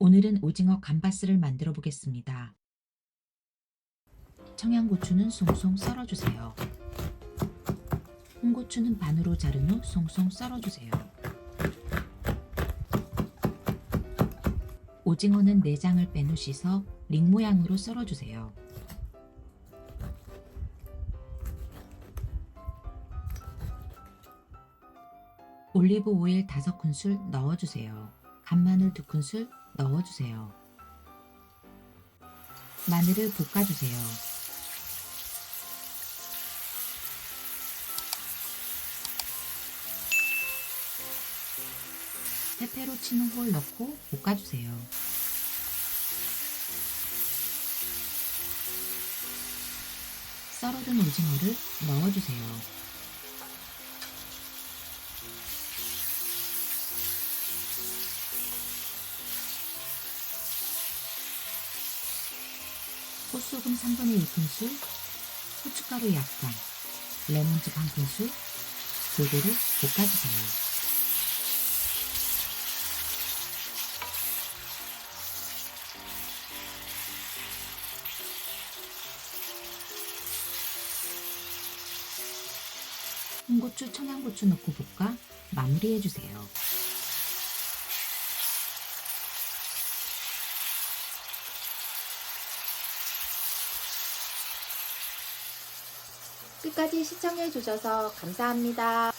오늘은 오징어 감바스를 만들어 보겠습니다. 청양고추는 송송 썰어주세요. 홍고추는 반으로 자른 후 송송 썰어주세요. 오징어는 내장을 뺀 후 씻어 링 모양으로 썰어주세요. 올리브 오일 5큰술 넣어주세요. 간마늘 2큰술 넣어주세요. 마늘을 볶아주세요. 페페로치노를 넣고 볶아주세요. 썰어둔 오징어를 넣어주세요. 꽃소금 3분의 1큰술, 후춧가루 약간, 레몬즙 1큰술, 골고루 볶아주세요. 홍고추, 청양고추 넣고 볶아 마무리해주세요. 끝까지 시청해 주셔서 감사합니다.